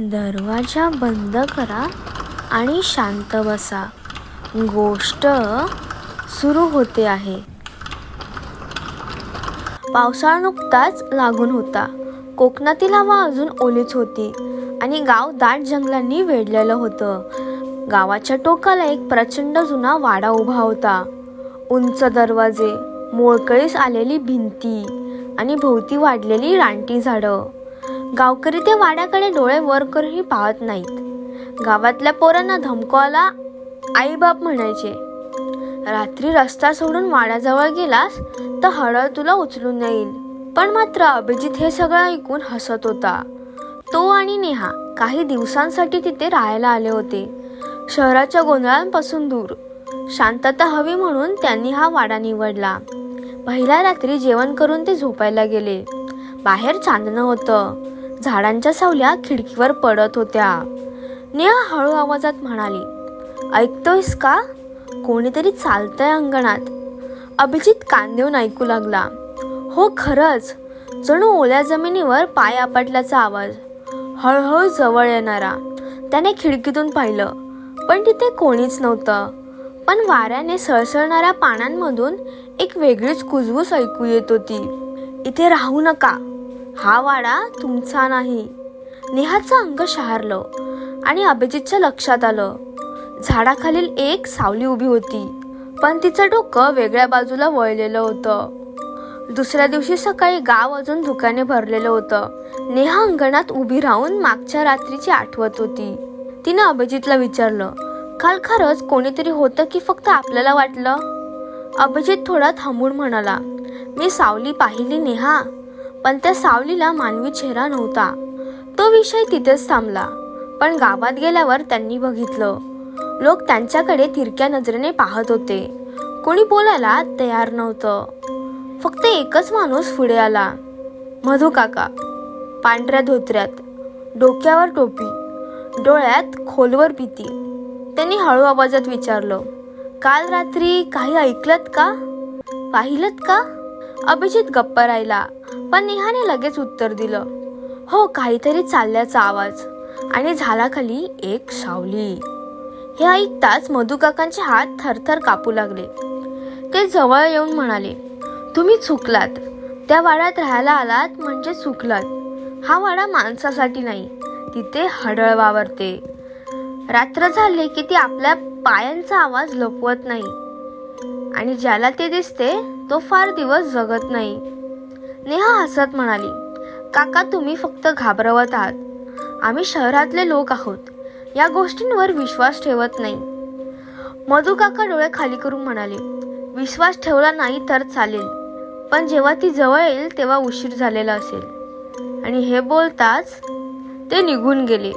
दरवाजा बंद करा आणि शांत बसा. गोष्ट सुरू होते आहे. पावसाळा नुकताच लागून होता. कोकणातील हवा अजून ओलीच होती आणि गाव दाट जंगलांनी वेढलेलं होतं. गावाच्या टोकाला एक प्रचंड जुना वाडा उभा होता. उंच दरवाजे मोळकळीस आलेली भिंती आणि भोवती वाढलेली रानटी झाडं. गावकरी त्या वाड्याकडे डोळे वर करूनही पाहत नाहीत. गावातल्या पोरांना धमकवाला आईबाप म्हणायचे रात्री रस्ता सोडून वाड्याजवळ गेलास तर हळद तुला उचलून येईल पण मात्र अभिजित हे सगळं ऐकून हसत होता. तो आणि नेहा काही दिवसांसाठी तिथे राहायला आले होते. शहराच्या गोंधळांपासून दूर. शांतता हवी म्हणून त्यांनी हा वाडा निवडला. पहिल्या रात्री जेवण करून ते झोपायला गेले. बाहेर चांदणं होतं. झाडांच्या सावल्या खिडकीवर पडत होत्या. नेहा हळू आवाजात म्हणाली ऐकतोयस का? कोणीतरी चालतंय अंगणात. अभिजित कान देऊन ऐकू लागला हो खरंच. जणू ओल्या जमिनीवर पाय आपटल्याचा आवाज. हळूहळू जवळ येणारा. त्याने खिडकीतून पाहिलं पण तिथे कोणीच नव्हतं. पण वाऱ्याने सळसळणाऱ्या पानांमधून एक वेगळीच कुजबूस ऐकू येत होती. इथे राहू नका. हा वाडा तुमचा नाही. नेहाचं अंग शहारलं आणि अभिजितच्या लक्षात आलं. झाडाखालील एक सावली उभी होती पण तिचं डोकं वेगळ्या बाजूला वळलेलं होतं. दुसऱ्या दिवशी सकाळी गाव अजून धुक्याने भरलेलं होतं. नेहा अंगणात उभी राहून मागच्या रात्रीची आठवत होती. तिनं अभिजितला विचारलं काल खरंच कोणीतरी होतं की फक्त आपल्याला वाटलं? अभिजित थोडा थांबून म्हणाला मी सावली पाहिली नेहा. पण त्या सावलीला मानवी चेहरा नव्हता. तो विषय तिथेच थांबला. पण गावात गेल्यावर त्यांनी बघितलं. लोक त्यांच्याकडे तिरक्या नजरेने पाहत होते. कोणी बोलायला तयार नव्हतं. फक्त एकच माणूस पुढे आला. मधू काका. पांढऱ्या धोत्र्यात. डोक्यावर टोपी. डोळ्यात खोलवर भीती. त्यांनी हळू आवाजात विचारलं काल रात्री काही ऐकलत का? पाहिलत का? अभिजित गप्प राहिला पण नेहाने लगेच उत्तर दिलं. हो काहीतरी चालल्याचा आवाज आणि झाडाखाली एक सावली. हे ऐकताच मधुकाकांचे हात थरथर कापू लागले. ते जवळ येऊन म्हणाले तुम्ही चुकलात. त्या वाड्यात राहायला आलात म्हणजे चुकलात. हा वाडा माणसासाठी नाही तिथे हडळ वावरते. रात्र झाले की ती आपल्या पायांचा आवाज लपवत नाही आणि ज्याला ते दिसते तो फार दिवस जगत नाही. नेहा हसत म्हणाली काका तुम्ही फक्त घाबरवत आहात. आम्ही शहरातले लोक आहोत. या गोष्टींवर विश्वास ठेवत नाही. मधु काका डोळे खाली करून म्हणाले विश्वास ठेवला नाही तर चालेल पण जेव्हा ती जवळ येईल तेव्हा उशीर झालेला असेल. आणि हे बोलताच ते निघून गेले.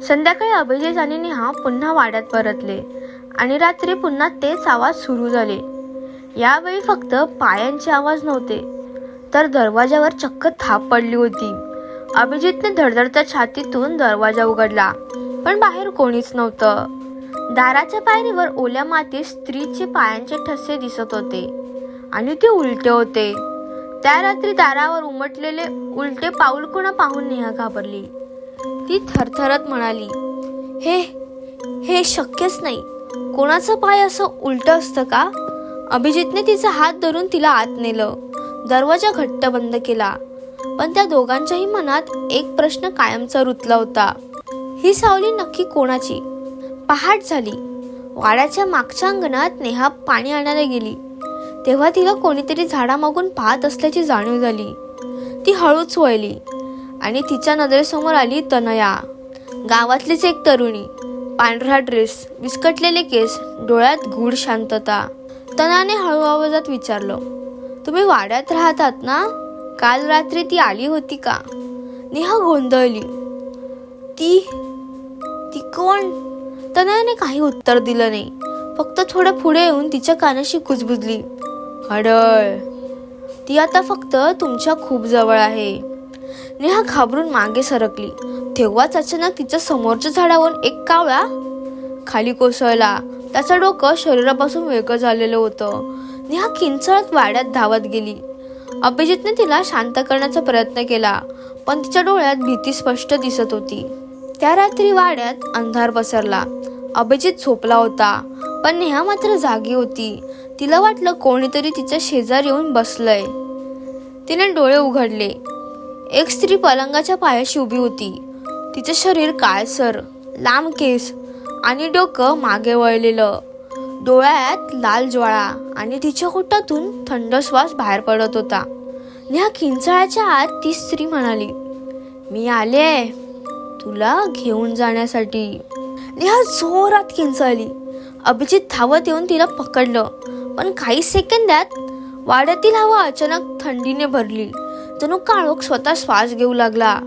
संध्याकाळी अभिजित आणि नेहा पुन्हा वाड्यात परतले आणि रात्री पुन्हा तेच आवाज सुरू झाले. यावेळी फक्त पायांचे आवाज नव्हते तर दरवाजावर चक्क थाप पडली होती. अभिजितने धडधडत्या छातीतून दरवाजा उघडला पण बाहेर कोणीच नव्हतं. दाराच्या पायरीवर ओल्या मातीत स्त्रीचे पायांचे ठसे दिसत होते आणि ते उलटे होते. त्या रात्री दारावर उमटलेले उलटे पाऊल कोणा पाहून नेहा घाबरली. ती थरथरत म्हणाली हे हे शक्यच नाही. कोणाचं पाय असं उलट असतं का? अभिजितने तिचा हात धरून तिला आत नेलं. दरवाजा घट्ट बंद केला. पण त्या दोघांच्याही मनात एक प्रश्न कायमचा रुतला होता. ही सावली नक्की कोणाची? पहाट झाली. वाड्याच्या मागच्या अंगणात नेहा पाणी आणायला गेली. तेव्हा तिला कोणीतरी झाडामागून पाहत असल्याची जाणीव झाली. ती हळूच वळली आणि तिच्या नजरेसमोर आली तनया. गावातलीच एक तरुणी. पांढरा ड्रेस विस्कटलेले केस डोळ्यात गूढ शांतता. तनाने हळू आवाजात विचारलं तुम्ही वाड्यात राहतात ना? काल रात्री ती आली होती का? नेहा गोंधळली. ती ती कोण? तनयाने काही उत्तर दिलं नाही. फक्त थोडं पुढे येऊन तिच्या कानाशी कुजबुजली. हडळ ती आता फक्त तुमच्या खूप जवळ आहे. नेहा घाबरून मागे सरकली. तेव्हाच अचानक तिच्या समोरच्या झाडावरून एक कावळा खाली कोसळला. त्याचं डोकं शरीरापासून वेगळं झालेलं होतं. नेहा किंचळत वाड्यात धावत गेली. अभिजितने तिला शांत करण्याचा प्रयत्न केला पण तिच्या डोळ्यात भीती स्पष्ट दिसत होती. त्या रात्री वाड्यात अंधार पसरला. अभिजित झोपला होता पण नेहा मात्र जागी होती. तिला वाटलं कोणीतरी तिच्या शेजारी येऊन बसलंय. तिने डोळे उघडले. एक स्त्री पलंगाच्या पायाशी उभी होती. तिचं शरीर काळसर लांब केस आणि डोकं मागे वळलेलं. डोळ्यात लाल ज्वाळा आणि तिच्या पोटातून थंड श्वास बाहेर पडत होता. नेहा खिंचाळ्याच्या आत ती स्त्री म्हणाली मी आले तुला घेऊन जाण्यासाठी. नेहा जोरात किंचाळली अभिजित धावत येऊन तिला पकडलं पण काही सेकंदात वाड्यातील हवा अचानक थंडीने भरली. जणू काळोख स्वतः श्वास घेऊ लागला.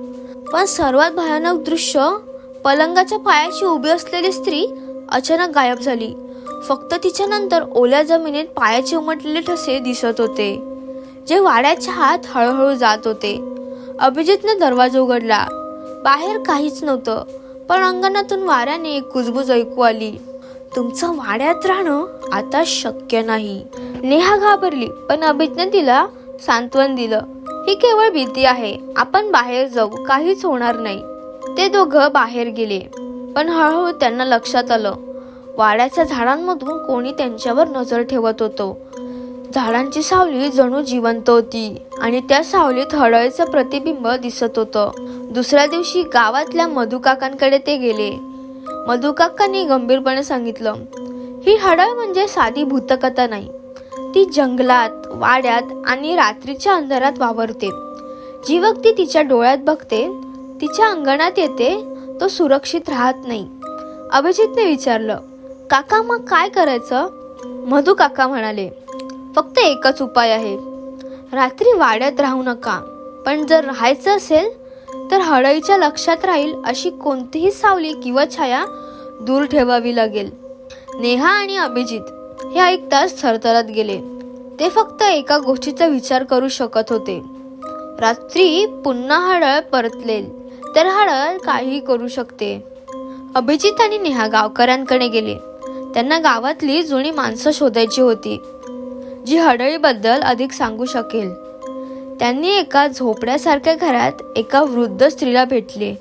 पण सर्वात भयानक दृश्य पलंगाच्या पायाशी उभी असलेली स्त्री अचानक गायब झाली. फक्त तिच्यानंतर ओल्या जमिनीत पायाचे उमटलेले ठसे दिसत होते जे वाड्याच्या हात हळूहळू जात होते. अभिजितने दरवाजा उघडला. बाहेर काहीच नव्हतं पण अंगणातून वाऱ्याने एक कुजबुज ऐकू आली. तुमचं वाड्यात राहणं आता शक्य नाही. नेहा घाबरली पण अभिजने तिला सांत्वन दिलं. ही केवळ भीती आहे. आपण बाहेर जाऊ. काहीच होणार नाही. ते दोघं बाहेर गेले. पण हळूहळू त्यांना लक्षात आलं. वाड्याच्या झाडांमधून कोणी त्यांच्यावर नजर ठेवत होतो. झाडांची सावली जणू जिवंत होती आणि त्या सावलीत हळळीचं प्रतिबिंब दिसत होतं. दुसऱ्या दिवशी गावातल्या मधुकाकांकडे ते गेले. मधुकाकांनी गंभीरपणे सांगितलं ही हडळ म्हणजे साधी भूतकथा नाही. ती जंगलात वाड्यात आणि रात्रीच्या अंधारात वावरते. जी व्यक्ती तिच्या डोळ्यात बघते तिच्या अंगणात येते तो सुरक्षित राहत नाही. अभिजितने विचारलं काका मग काय करायचं? मधू काका म्हणाले फक्त एकच उपाय आहे. रात्री वाड्यात राहू नका. पण जर राहायचं असेल तर हळईच्या लक्षात राहील अशी कोणतीही सावली किंवा छाया दूर ठेवावी लागेल. नेहा आणि अभिजित हे ऐकताच थरथरत गेले. ते फक्त एका गोष्टीचा विचार करू शकत होते. रात्री पुन्हा हळद परतलेल. तर हळद काहीही करू शकते. अभिजित आणि नेहा गावकऱ्यांकडे गेले. त्यांना गावातली जुनी माणसं शोधायची होती जी हडळीबद्दल अधिक सांगू शकेल. त्यांनी एका झोपड्यासारख्या घरात एका वृद्ध स्त्रीला भेटले.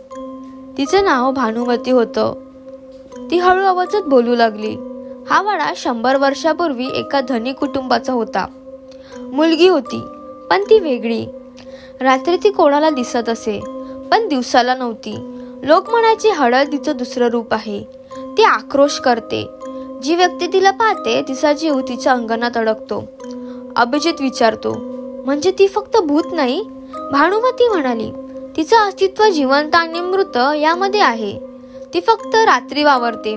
तिचं नाव भानुमती होतं. ती हळू आवाजात बोलू लागली. हा वाडा शंभर वर्षापूर्वी एका धनी कुटुंबाचा होता. मुलगी होती पण ती वेगळी. रात्री ती कोणाला दिसत असे. पण दिवसाला नव्हती. लोक म्हणायचे हळद तिचं दुसरं रूप आहे. ती आक्रोश करते. जी व्यक्ती तिला पाहते तिचा जीव तिच्या अंगणात अडकतो. अभिजित विचारतो म्हणजे ती फक्त भूत नाही? भानुमती म्हणाली तिचं अस्तित्व जिवंत आणि मृत यामध्ये आहे. ती फक्त रात्री वावरते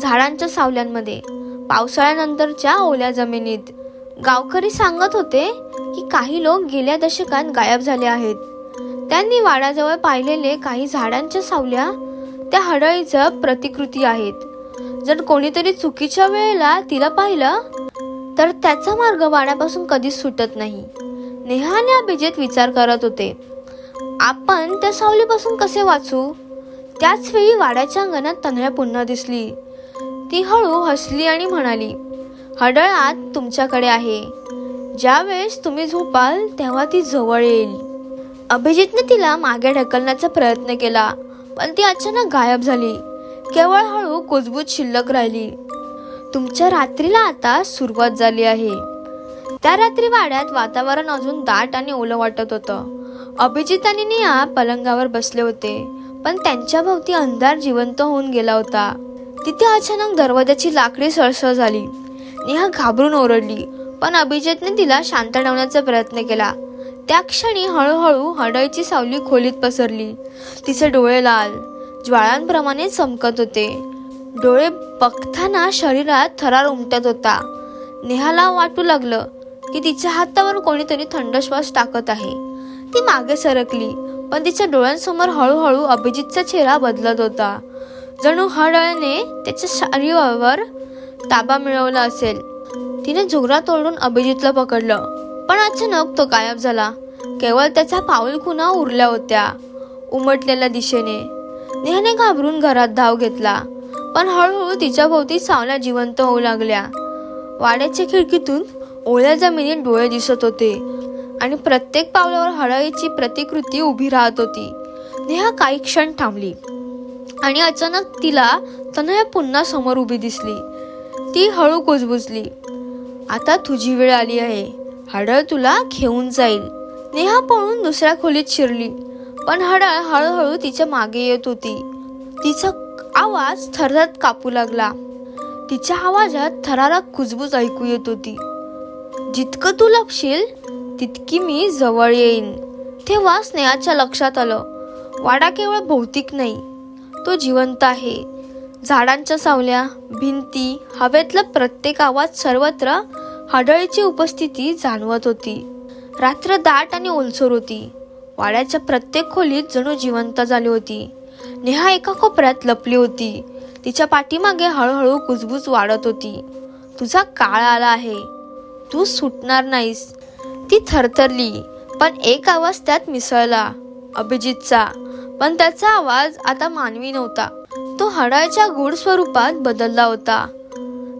झाडांच्या सावल्यांमध्ये. पावसाळ्यानंतरच्या ओल्या जमिनीत. गावकरी सांगत होते की काही लोक गेल्या दशकात गायब झाले आहेत. त्यांनी वाड्याजवळ पाहिलेले काही झाडांच्या सावल्या त्या हडळीचं प्रतिकृती आहेत. जर कोणीतरी चुकीच्या वेळेला तिला पाहिलं तर त्याचा मार्ग वाड्यापासून कधीच सुटत नाही. नेहा आणि अभिजित विचार करत होते आपण त्या सावलीपासून कसे वाचू? त्याच वेळी वाड्याच्या अंगणात तन्हया पुन्हा दिसली. ती हळू हसली आणि म्हणाली हडळ आत तुमच्याकडे आहे. ज्यावेळेस तुम्ही झोपाल तेव्हा ती जवळ येईल. अभिजितने तिला मागे ढकलण्याचा प्रयत्न केला पण ती अचानक गायब झाली. केवळ हळू कुजबूज शिल्लक राहिली. तुमच्या रात्रीला आता सुरुवात झाली आहे. त्या रात्री वाड्यात वातावरण अजून दाट आणि ओलं वाटत होतं. अभिजित आणि निया पलंगावर बसले होते पण त्यांच्या भोवती अंधार जिवंत होऊन गेला होता. तिथे अचानक दरवाजाची लाकडी सळसळ झाली. नेहा घाबरून ओरडली पण अभिजितने तिला शांत ठेवण्याचा प्रयत्न केला. त्या क्षणी हळूहळू हडळची सावली खोलीत पसरली. तिचे डोळे लाल ज्वाळांप्रमाणे चमकत होते. डोळे बघताना शरीरात थरार उमटत होता. नेहाला वाटू लागलं की तिच्या हातावर कोणीतरी थंड श्वास टाकत आहे. ती मागे सरकली पण तिच्या डोळ्यांसमोर हळूहळू अभिजितचा चेहरा बदलत होता. जणू हळहळने त्याच्या शरीरावर ताबा मिळवला असेल. तिने जोरात ओरडून अभिजितला पकडलं. पण अचानक तो गायब झाला. केवळ त्याच्या पाऊल खुणा उरल्या होत्या. उमटलेल्या दिशेने. नेहाने घाबरून घरात धाव घेतला. पण हळूहळू तिच्या भोवती सावल्या जिवंत होऊ लागल्या. वाड्याच्या खिडकीतून ओल्या जमिनीत डोळे दिसत होते आणि प्रत्येक पावलावर हळाईची प्रतिकृती उभी राहत होती. नेहा काही क्षण थांबली आणि अचानक तिला तनया पुन्हा समोर उभी दिसली. ती हळू कुजबुजली. आता तुझी वेळ आली आहे. हडळ तुला घेऊन जाईल नेहा पळून दुसऱ्या खोलीत शिरली. पण हडळ हळूहळू तिच्यामागे येत होती. तिचा आवाज थरथर कापू लागला. तिच्या आवाजात थराला कुजबूज ऐकू येत होती. जितकं तू लपशील तितकी मी जवळ येईन. तेव्हा स्नेहाच्या लक्षात आलं. वाडा केवळ भौतिक नाही तो जिवंत आहे. झाडांच्या सावल्या भिंती हवेतला प्रत्येक आवाज सर्वत्र हडळीची उपस्थिती जाणवत होती. रात्र दाट आणि ओलसर होती. वाड्याच्या प्रत्येक खोलीत जणू जिवंत झाली होती. नेहा एका कोपऱ्यात लपली होती. तिच्या पाठीमागे हळूहळू कुजबूज वाढत होती. तुझा काळ आला आहे. तू सुटणार नाहीस. ती थरथरली पण एक आवाज त्यात मिसळला. अभिजितचा. पण त्याचा आवाज आता मानवी नव्हता. तो हडाळच्या गूढ स्वरूपात बदलला होता.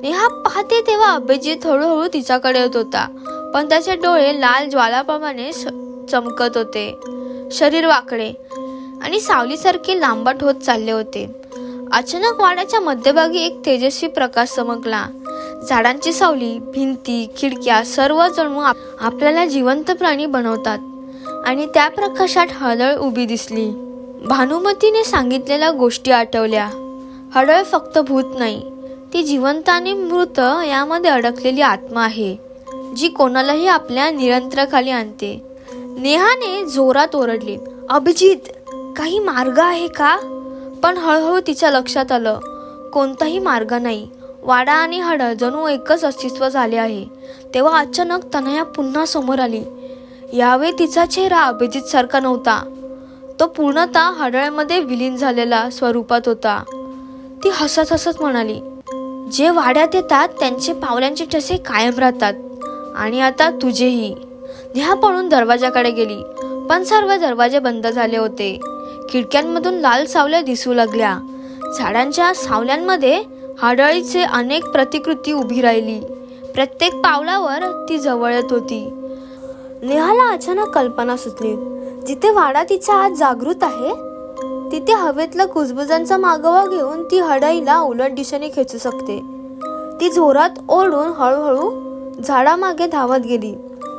नेहा पाहते तेव्हा अभिजित हळूहळू तिच्याकडे येत होता. पण त्याचे डोळे लाल ज्वालाप्रमाणे चमकत होते. शरीर वाकडे आणि सावलीसारखे लांबट होत चालले होते. अचानक वाड्याच्या मध्यभागी एक तेजस्वी प्रकाश चमकला. झाडांची सावली भिंती खिडक्या सर्व जणू आप- आपल्याला जिवंत प्राणी बनवतात. आणि त्या प्रकाशात हळद उभी दिसली. भानुमतीने सांगितलेल्या गोष्टी आठवल्या. हडळ फक्त भूत नाही ती जिवंत आणि मृत यामध्ये अडकलेली आत्मा आहे जी कोणालाही आपल्या नियंत्रणाखाली आणते. नेहाने जोरात ओरडली अभिजित काही मार्ग आहे का? पण हळूहळू तिच्या लक्षात आलं कोणताही मार्ग नाही. वाडा आणि हडळ जणू एकच अस्तित्व झाले आहे. तेव्हा अचानक तनया पुन्हा समोर आली. यावेळी तिचा चेहरा अभिजित सारखा नव्हता. तो पूर्णतः हडळमध्ये विलीन झालेला स्वरूपात होता. ती हसत हसत म्हणाली जे वाड्यात येतात त्यांचे पावल्यांचे ठसे कायम राहतात. आणि आता तुझेही. नेहा पळून दरवाजाकडे गेली. पण सर्व दरवाजे बंद झाले होते. खिडक्यांमधून लाल सावल्या दिसू लागल्या. झाडांच्या सावल्यांमध्ये हाडळीचे अनेक प्रतिकृती उभी राहिली. प्रत्येक पावलावर ती जवळ येत होती. नेहाला अचानक कल्पना सुचली. जिथे वाडा तिच्या आज जागृत आहे तिथे हवेतला कुजबुजांचा मागोवा घेऊन ती हडईला उलट दिशेने खेचू शकते. ती जोरात ओढून हळूहळू झाडामागे धावत गेली.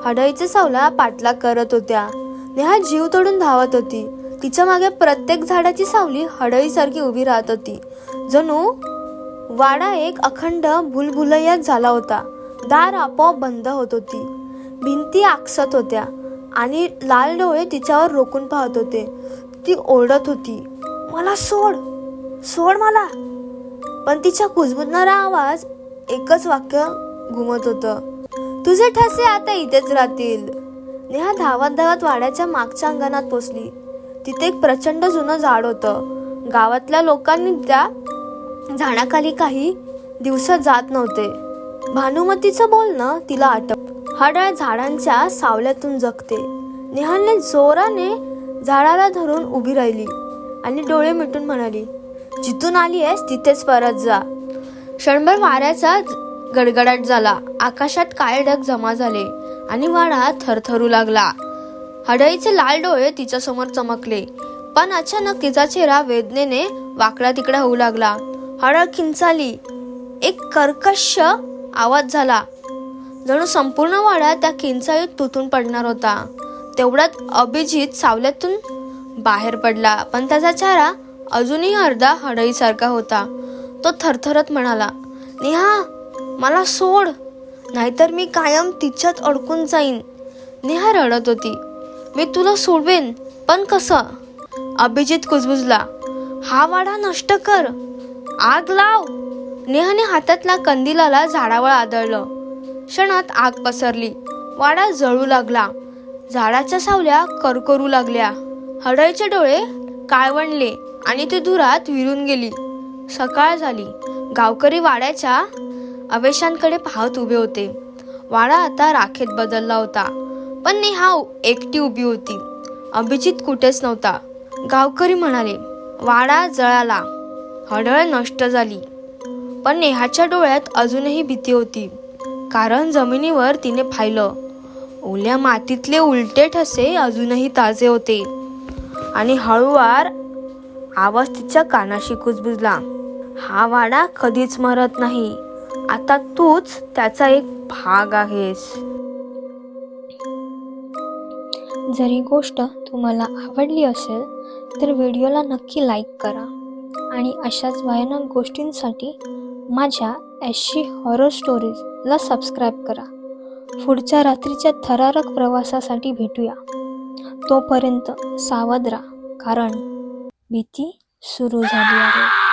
हडईचे सावला पाठलाग करत होत्या. नेहा जीव तोडून धावत होती. तिच्यामागे प्रत्येक झाडाची सावली हडईसारखी उभी राहत होती. जणू वाडा एक अखंड भुलभुलैयात झाला होता. दार आपोआप बंद होत होती. भिंती आकसत होत्या आणि लाल डोळे तिच्यावर रोखून पाहत होते. ती ओरडत होती. मला सोड सोड मला. पण तिच्या कुजबुजणारा आवाज एकच वाक्य घुमत होतं. तुझे ठसे आता इथेच राहतील. नेहा धावत धावत वाड्याच्या मागच्या अंगणात पोचली. तिथे एक प्रचंड जुनं झाड होतं. गावातल्या लोकांनी त्या झाडाखाली काही दिवसात जात नव्हते. भानुमतीचं बोलणं तिला आटप. हडळ झाडांच्या सावल्यातून जगते. नेहाने जोराने झाडाला धरून उभी राहिली आणि डोळे मिटून म्हणाली जिथून आली आहेस तिथेच परत जा. क्षणभर वाऱ्याचा गडगडाट झाला. आकाशात काळे ढग जमा झाले आणि वाडा थरथरू लागला. हडईचे लाल डोळे तिच्या समोर चमकले पण अचानक तिचा चेहरा वेदनेने वाकडा तिकडा होऊ लागला. हडळ किंचाली एक कर्कश आवाज झाला. जणू संपूर्ण वाडा त्या किंचाळीत तुटून पडणार होता. तेवढ्यात अभिजित सावल्यातून बाहेर पडला. पण त्याचा चेहरा अजूनही अर्धा हडईसारखा होता. तो थरथरत म्हणाला नेहा मला सोड. नाहीतर मी कायम तिच्यात अडकून जाईन. नेहा रडत होती. मी तुला सोडवेन पण कसं? अभिजित कुजबुजला हा वाडा नष्ट कर. आग लाव. नेहाने हातातला कंदिलाला झाडावर आदळलं. क्षणात आग पसरली. वाडा जळू लागला. झाडाच्या सावल्या करकरू लागल्या. हडळचे डोळे काळवणले आणि ती धुरात विरून गेली. सकाळ झाली. गावकरी वाड्याच्या अवेशांकडे पाहत उभे होते. वाडा आता राखेत बदलला होता पण नेहा एकटी उभी होती. अभिजित कुठेच नव्हता. गावकरी म्हणाले वाडा जळाला. हडळ नष्ट झाली. पण नेहाच्या डोळ्यात अजूनही भीती होती कारण जमिनीवर तिने पाहिलं. ओल्या मातीतले उलटे ठसे अजूनही ताजे होते. आणि हळूवार आवाज तिच्या कानाशी कुजबुजला. हा वाडा कधीच मरत नाही. आता तूच त्याचा एक भाग आहेस. जर ही गोष्ट तुम्हाला आवडली असेल तर व्हिडिओला नक्की लाईक करा. आणि अशाच भयानक गोष्टींसाठी माझ्या एशी हॉरर स्टोरीजला सबस्क्राईब करा. पुढच्या रात्रीच्या थरारक प्रवासासाठी भेटूया. तोपर्यंत सावध राहा कारण भीती सुरू झाली आहे.